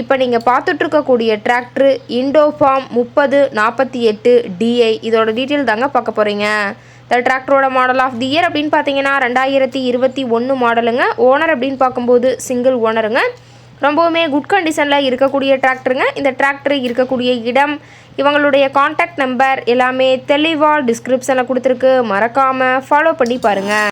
இப்போ நீங்கள் பார்த்துட்ருக்கக்கூடிய டிராக்டர் இண்டோஃபார்ம் முப்பது நாற்பத்தி எட்டு டிஐ இதோட டீட்டெயில் தாங்க பார்க்க போகிறீங்க இந்த டிராக்டரோட மாடல் ஆஃப் தி இயர் அப்படின்னு பார்த்தீங்கன்னா ரெண்டாயிரத்தி இருபத்தி ஒன்று மாடலுங்க ஓனர் அப்படின்னு பார்க்கும்போது சிங்கிள் ஓனருங்க ரொம்பவுமே குட் கண்டிஷனில் இருக்கக்கூடிய டிராக்டருங்க இந்த டிராக்டர் இருக்கக்கூடிய இடம் இவங்களுடைய காண்டாக்ட் நம்பர் எல்லாமே தெளிவாக டிஸ்கிரிப்ஷனில் கொடுத்துருக்கு. மறக்காமல் ஃபாலோ பண்ணி பாருங்கள்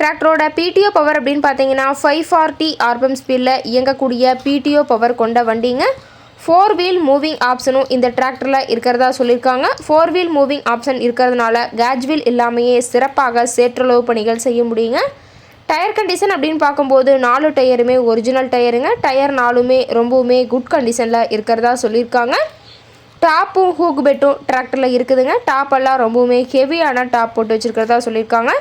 டிராக்டரோட பிடிஓ பவர் அப்படின்னு பார்த்தீங்கன்னா ஃபைவ் ஃபார்ட்டி ஆர்பம் ஸ்பீடில் இயங்கக்கூடிய பிடிஓ பவர் கொண்ட வண்டிங்க. ஃபோர் வீல் மூவிங் ஆப்ஷனும் இந்த டிராக்டரில் இருக்கிறதா சொல்லியிருக்காங்க. ஃபோர் வீல் மூவிங் ஆப்ஷன் இருக்கிறதுனால கேஜ் வீல் இல்லாமையே சிறப்பாக சேற்றளவு பணிகள் செய்ய முடியுங்க. டயர் கண்டிஷன் அப்படின்னு பார்க்கும்போது நாலு டயருமே ஒரிஜினல் டயருங்க டயர் நாலுமே ரொம்பவுமே குட் கண்டிஷனில் இருக்கிறதா சொல்லியிருக்காங்க. டாப்பும் ஹூக் பெட்டும் டிராக்டரில் இருக்குதுங்க. டாப் எல்லாம் ரொம்பவுமே ஹெவியான டாப் போட்டு வச்சுருக்கிறதா சொல்லியிருக்காங்க.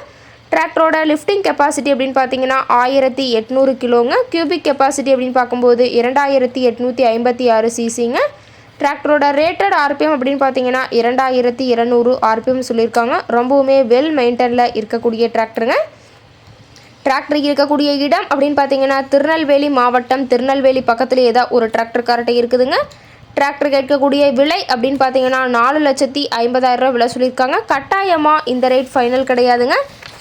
டிராக்டரோட லிஃப்டிங் கெப்பாசிட்டி அப்படின்னு பார்த்தீங்கன்னா ஆயிரத்தி எட்நூறு கிலோங்க. கியூபிக் கெப்பாசிட்டி அப்படின்னு பார்க்கும்போது இரண்டாயிரத்தி எட்நூற்றி ஐம்பத்தி ஆறு சிசிங்க டிராக்டரோட ரேட்டட் ஆர்பிஎம் அப்படின்னு பார்த்தீங்கன்னா இரண்டாயிரத்தி இரநூறு ஆர்பிஎம் சொல்லியிருக்காங்க. ரொம்பவுமே வெல் மெயின்டனில் இருக்கக்கூடிய டிராக்டருங்க டிராக்டர் இருக்கக்கூடிய இடம் அப்படின்னு பார்த்தீங்கன்னா திருநெல்வேலி மாவட்டம். திருநெல்வேலி பக்கத்துலேயே தான் ஒரு டிராக்டர் கார்ட்டை இருக்குதுங்க. டிராக்டர் கேட்கக்கூடிய விலை அப்படின்னு பார்த்தீங்கன்னா நாலு லட்சத்தி ஐம்பதாயிரம் ரூபா விலை சொல்லியிருக்காங்க. கட்டாயமாக இந்த ரேட் ஃபைனல் கிடையாதுங்க.